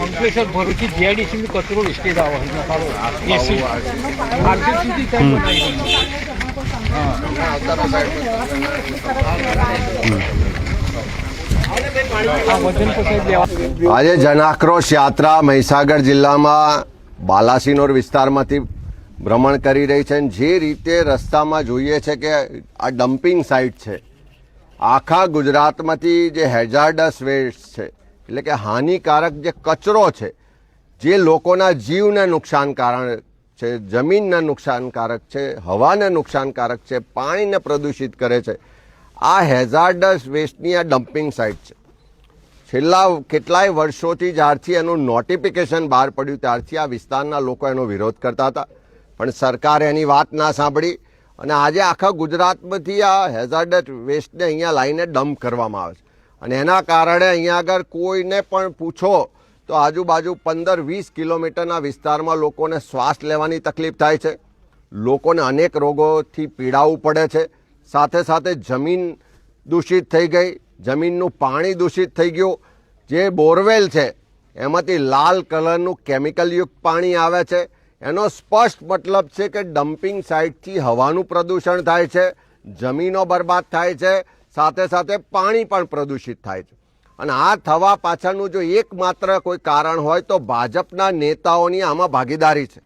અંકલેશ્વર ભરૂચથી જીઆઈડીસીની કચરો વેસ્ટેજ આવે સુધી આજે જનાક્રોશ યાત્રા મહીસાગર જિલ્લામાં બાલાસિનોર વિસ્તારમાંથી ભ્રમણ કરી રહી છે અને જે રીતે રસ્તામાં જોઈએ છે કે આ ડમ્પિંગ સાઇટ છે. આખા ગુજરાતમાંથી જે હેઝાર્ડસ વેસ્ટ છે એટલે કે હાનિકારક જે કચરો છે, જે લોકોના જીવને નુકસાનકારક છે, જમીનને નુકસાનકારક છે, હવાને નુકસાનકારક છે, પાણીને પ્રદૂષિત કરે છે. આ હેઝાર્ડસ વેસ્ટની આ ડમ્પિંગ સાઇટ છે. છેલ્લા કેટલાય વર્ષોથી જ્યારથી એનું નોટિફિકેશન બહાર પડ્યું, ત્યારથી આ વિસ્તારના લોકો એનો વિરોધ કરતા હતા. પણ સરકારે એની વાત ના સાંભળી અને આજે આખા ગુજરાતમાંથી આ હેઝાર્ડસ વેસ્ટને અહીંયા લાવીને ડમ્પ કરવામાં આવે છે. અને એના કારણે અહીંયા આગળ કોઈને પણ પૂછો તો આજુબાજુ પંદર વીસ કિલોમીટરના વિસ્તારમાં લોકોને શ્વાસ લેવાની તકલીફ થાય છે. લોકોને અનેક રોગોથી પીડાવું પડે છે. સાથે સાથે જમીન દૂષિત થઈ ગઈ. જમીનનું પાણી દૂષિત થઈ ગયું. જે બોરવેલ છે, એમાંથી લાલ કલરનું કેમિકલયુક્ત પાણી આવે છે. એનો સ્પષ્ટ મતલબ છે કે ડમ્પિંગ સાઇટથી હવાનું પ્રદૂષણ થાય છે. જમીનો બરબાદ થાય છે. સાથે સાથે પાણી પણ પ્રદૂષિત થાય છે. અને આ થવા પાછળનું જો એકમાત્ર કોઈ કારણ હોય તો ભાજપના નેતાઓની આમાં ભાગીદારી છે.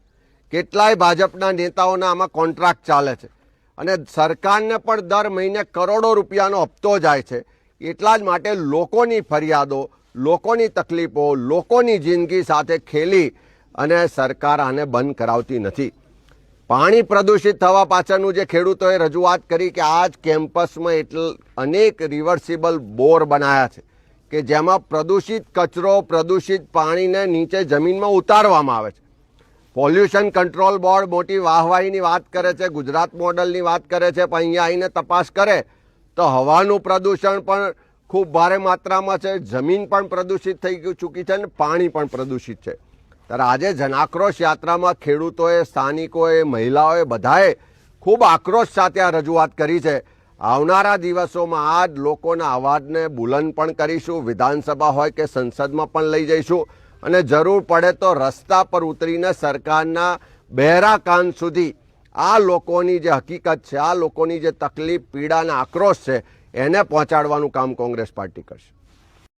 કેટલાય ભાજપના નેતાઓના આમાં કોન્ટ્રાક્ટ ચાલે છે. અને સરકારને પણ દર મહિને કરોડો રૂપિયાનો હપ્તો જાય છે. એટલા જ માટે લોકોની ફરિયાદો, લોકોની તકલીફો, લોકોની જિંદગી સાથે ખેલી અને સરકાર આને બંધ કરાવતી નથી. પાણી પ્રદૂષિત થવા પાછળનું જે ખેડૂતોએ રજૂઆત કરી કે આ જ કેમ્પસમાં એટલ, અનેક રિવર્સિબલ બોર બનાવ્યા છે, કે જેમાં પ્રદૂષિત કચરો, પ્રદૂષિત પાણીને નીચે જમીનમાં ઉતારવામાં આવે છે. પોલ્યુશન કંટ્રોલ બોર્ડ મોટી વાહવાહીની વાત કરે છે, ગુજરાત મોડલની વાત કરે છે, પણ અહીંયા આવીને તપાસ કરે, તો હવાનું પ્રદૂષણ પણ ખૂબ ભારે માત્રામાં છે, જમીન પણ પ્રદૂષિત થઈ ચૂકી છે અને પાણી પણ પ્રદૂષિત છે. ત્યારે આજે જનાક્રોશ યાત્રામાં ખેડૂતોએ, સ્થાનિકોએ, મહિલાઓએ બધાએ ખૂબ આક્રોશ સાથે આ રજૂઆત કરી છે. આવનારા દિવસોમાં આ જ લોકોના અવાજને બુલંદ પણ કરીશું, વિધાનસભા હોય કે સંસદમાં પણ લઈ જઈશું. અને જરૂર પડે તો રસ્તા પર ઉતરીને સરકારના બહેરા કાન સુધી આ લોકોની જે હકીકત છે, આ લોકોની જે તકલીફ પીડા અને આક્રોશ છે, એને પહોંચાડવાનું કામ કોંગ્રેસ પાર્ટી કરશે.